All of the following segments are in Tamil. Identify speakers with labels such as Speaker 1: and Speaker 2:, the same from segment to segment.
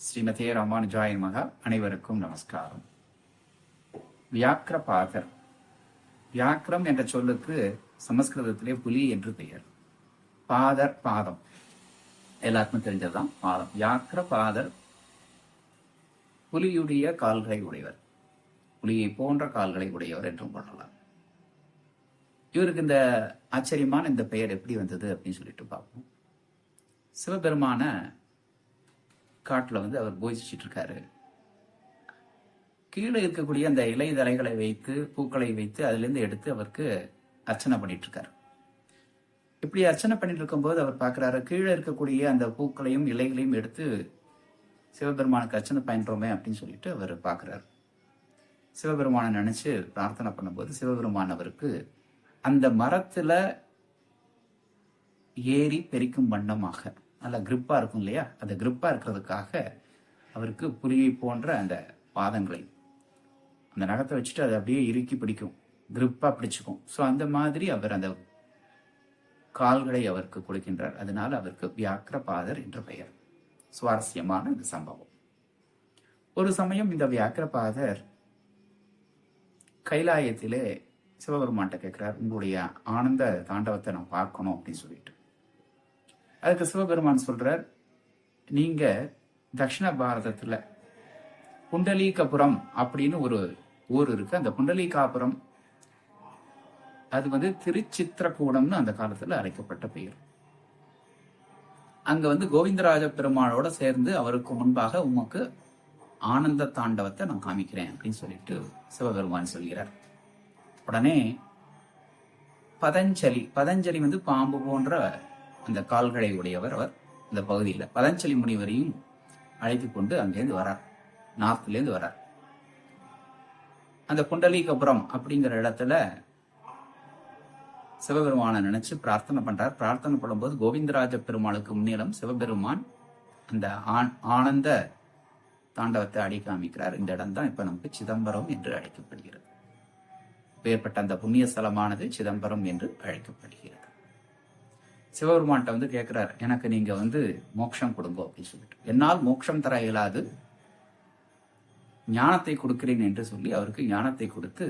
Speaker 1: ஸ்ரீமதே ராமானுஜாய மகா அனைவருக்கும் நமஸ்காரம். வியாக்கிர பாகர் வியாக்கிரம் என்ற சொல்லுக்கு சமஸ்கிருதத்திலே புலி என்று பெயர். பாதர் பாதம். எல்லாருக்கும் தெரிஞ்சதுதான் பாதம். வியாக்கிர பாதர் புலியுடைய கால்களை உடையவர். புலியை போன்ற கால்களை உடையவர் என்றும் கொள்ளலாம். இவருக்கு இந்த ஆச்சரியமான இந்த பெயர் எப்படி வந்தது அப்படின்னு சொல்லிட்டு பார்ப்போம். சிவபெருமான காட்டில் வந்து அவர் போதிச்சுட்டு இருக்காரு கீழே இருக்கக்கூடிய அந்த இலை தலைகளை வைத்து பூக்களை வைத்து அதுலேருந்து எடுத்து அவருக்கு அர்ச்சனை பண்ணிட்டு இருக்காரு இப்படி அர்ச்சனை பண்ணிட்டு இருக்கும்போது அவர் பார்க்குறாரு கீழே இருக்கக்கூடிய அந்த பூக்களையும் இலைகளையும் எடுத்து சிவபெருமானுக்கு அர்ச்சனை பயின்றோமே அப்படின்னு சொல்லிட்டு அவர் பார்க்குறாரு சிவபெருமானை நினைச்சு பிரார்த்தனை பண்ணும்போது சிவபெருமான் அவருக்கு அந்த மரத்தில் ஏறி பெரிக்கும் வண்ணமாக நல்லா கிரிப்பாக இருக்கும் இல்லையா? அந்த கிரிப்பாக இருக்கிறதுக்காக அவருக்கு புலியை போன்ற அந்த பாதங்களை அந்த நகத்தை வச்சுட்டு அதை அப்படியே இறுக்கி பிடிக்கும். கிரிப்பாக பிடிச்சிக்கும். ஸோ அந்த மாதிரி அவர் அந்த கால்களை அவருக்கு கொடுக்கின்றார். அதனால் அவருக்கு வியாக்கிர பாதர் என்ற பெயர். சுவாரஸ்யமான இந்த சம்பவம். ஒரு சமயம் இந்த வியாக்கிர பாதர் கைலாயத்திலே சிவபெருமான்கிட்ட கேட்குறார் உங்களுடைய ஆனந்த தாண்டவத்தை நான் பார்க்கணும் அப்படின்னு சொல்லிட்டு. அதுக்கு சிவபெருமான் சொல்றார் நீங்க தட்சிண பாரதத்துல புண்டலீகபுரம் அப்படின்னு ஒரு ஊர் இருக்கு. அந்த புண்டலீகாபுரம் அது வந்து திருச்சித்திரக்கூடம்னு அந்த காலத்துல அழைக்கப்பட்ட பெயர். அங்க வந்து கோவிந்தராஜ பெருமாளோட சேர்ந்து அவருக்கு முன்பாக உமக்கு ஆனந்த தாண்டவத்தை நான் காமிக்கிறேன் அப்படின்னு சொல்லிட்டு சிவபெருமான் சொல்கிறார். உடனே பதஞ்சலி பதஞ்சலி வந்து பாம்பு போன்ற அந்த கால்களை உடையவர் அவர் இந்த பகுதியில். பதஞ்சலி முனிவரையும் அழைத்து கொண்டு அங்கேருந்து வரார். நார்த்லேருந்து வரார். அந்த குண்டலிகபுரம் அப்படிங்கிற இடத்துல சிவபெருமானை நினைச்சு பிரார்த்தனை பண்றார். பிரார்த்தனை பண்ணும்போது கோவிந்தராஜ பெருமாளுக்கு முன்னிலம் சிவபெருமான் அந்த ஆனந்த தாண்டவத்தை அடி காமிக்கிறார். இந்த இடம் தான் இப்ப நமக்கு சிதம்பரம் என்று அழைக்கப்படுகிறது. ஏற்பட்ட அந்த புண்ணிய ஸ்தலமானது சிதம்பரம் என்று அழைக்கப்படுகிறது. சிவபெருமான்கிட்ட வந்து கேட்குறாரு எனக்கு நீங்க வந்து மோட்சம் கொடுங்க அப்படின்னு சொல்லிட்டு. என்னால் மோட்சம் தர இயலாது. ஞானத்தை கொடுக்கிறேன் என்று சொல்லி அவருக்கு ஞானத்தை கொடுத்து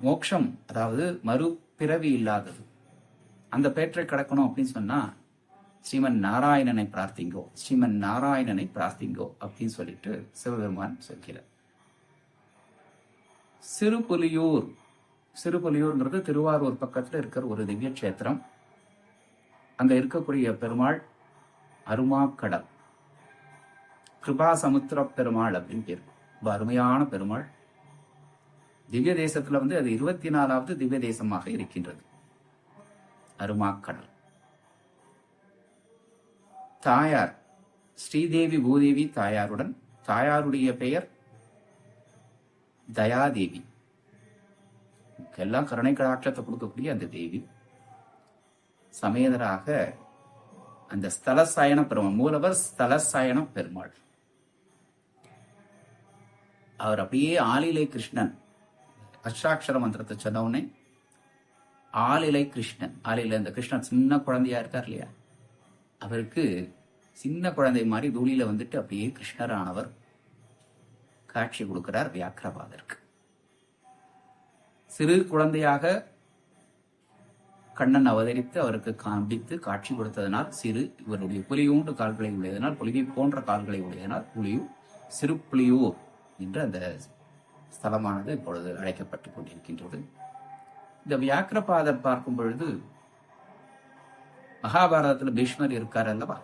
Speaker 1: மோட்சம் அதாவது மறுபிறவி இல்லாதது. அந்த பேற்றை கடக்கணும் அப்படின்னு சொன்னா ஸ்ரீமன் நாராயணனை பிரார்த்திங்கோ ஸ்ரீமன் நாராயணனை பிரார்த்திங்கோ அப்படின்னு சொல்லிட்டு சிவபெருமான் சொல்கிறார். சிறுபுலியூர் சிறுபுலியூர்ங்கிறது திருவாரூர் பக்கத்தில் இருக்கிற ஒரு திவ்ய கஷேத்திரம் அங்க இருக்கக்கூடிய பெருமாள் அருமாக்கடல். கிருபா சமுத்திர பெருமாள் அப்படின்னு பேர். ரொம்ப அருமையான பெருமாள். திவ்ய தேசத்துல வந்து அது இருபத்தி நாலாவது திவ்ய தேசமாக இருக்கின்றது. அருமாக்கடல். தாயார் ஸ்ரீதேவி பூதேவி தாயாருடன் தாயாருடைய பெயர் தயாதேவி. எல்லாம் கருணை கடாட்சத்தை கொடுக்கக்கூடிய அந்த தேவி. சமேதராக அந்த ஸ்தலசாயன பெருமாள் மூலவர் ஸ்தலசாயன பெருமாள். அவர் அப்படியே ஆலிலை கிருஷ்ணன். அஷ்டாட்சர மந்திரத்தை சொன்ன ஆலிலை கிருஷ்ணன். ஆலிலை அந்த கிருஷ்ணன் சின்ன குழந்தையா இருக்கார் இல்லையா? அவருக்கு சின்ன குழந்தை மாதிரி தூளியில வந்துட்டு அப்படியே கிருஷ்ணரானவர் காட்சி கொடுக்கிறார் வியாக்கிரபாதருக்கு சிறு குழந்தையாக கண்ணன் அவதரித்து அவருக்கு காண்பித்து காட்சி கொடுத்ததனால் சிறு இவருடைய புலியூண்டு கால்களை உடையதனால் புலியை போன்ற கால்களை உடையதனால் புலியூர் சிறு புலியூர் என்று அந்த ஸ்தலமானது இப்பொழுது அழைக்கப்பட்டு கொண்டிருக்கின்றது. இந்த வியாக்கிரபாதர் பார்க்கும் பொழுது மகாபாரதத்தில் பீஷ்மர் இருக்கார் அல்லவா?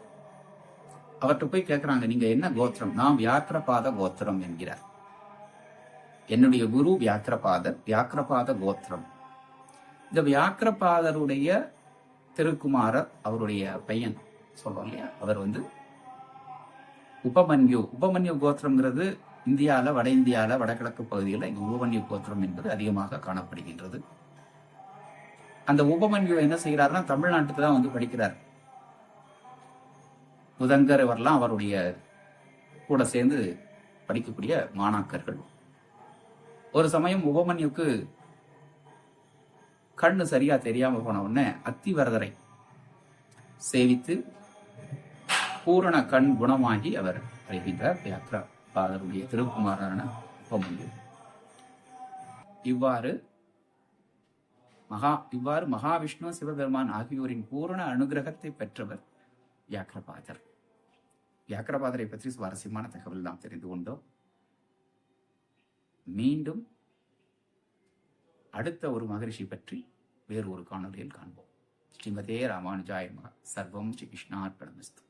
Speaker 1: அவர்கிட்ட போய் கேட்கிறாங்க நீங்க என்ன கோத்திரம்? நான் வியாக்கிரபாத கோத்திரம் என்கிறார். என்னுடைய குரு வியாக்கிரபாதர் வியாக்கிரபாத கோத்திரம். இந்த வியாக்கிரபாதருடைய திருக்குமாரர் அவருடைய பையன் சொல்றோம் இல்லையா? அவர் வந்து உபமன்யு. உபமன்யு கோத்திரம்ங்கிறது இந்தியாவில் வட இந்தியாவில் வடகிழக்கு பகுதியில் இங்கே உபமன்யு கோத்திரம் என்பது அதிகமாக காணப்படுகின்றது. அந்த உபமன்யு என்ன செய்கிறாருன்னா தமிழ்நாட்டுக்கு தான் வந்து படிக்கிறார். முதங்கர் இவரெல்லாம் அவருடைய கூட சேர்ந்து படிக்கக்கூடிய மாணாக்கர்கள். ஒரு சமயம் உபமன்யுக்கு கண்ணு சரியா தெரியாம போன உடனே அத்திவரதரை சேவித்து பூரண கண் குணமாகி அவர் வருகின்றார். வியாக்கிரபாதருடைய திருக்குமாரான உபமன்யு இவ்வாறு மகா இவ்வாறு மகாவிஷ்ணு சிவபெருமான் ஆகியோரின் பூரண அனுகிரகத்தை பெற்றவர் வியாக்கிரபாதர் வியாக்கிரபாதரை பற்றி சுவாரஸ்யமான தகவல் நாம் தெரிந்து கொண்டோம். மீண்டும் அடுத்த ஒரு மகரிஷி பற்றி வேறு ஒரு காணொலியில் காண்போம். ஸ்ரீமதே ராமானுஜாய சர்வம் ஸ்ரீ கிருஷ்ணார்பணமஸ்து.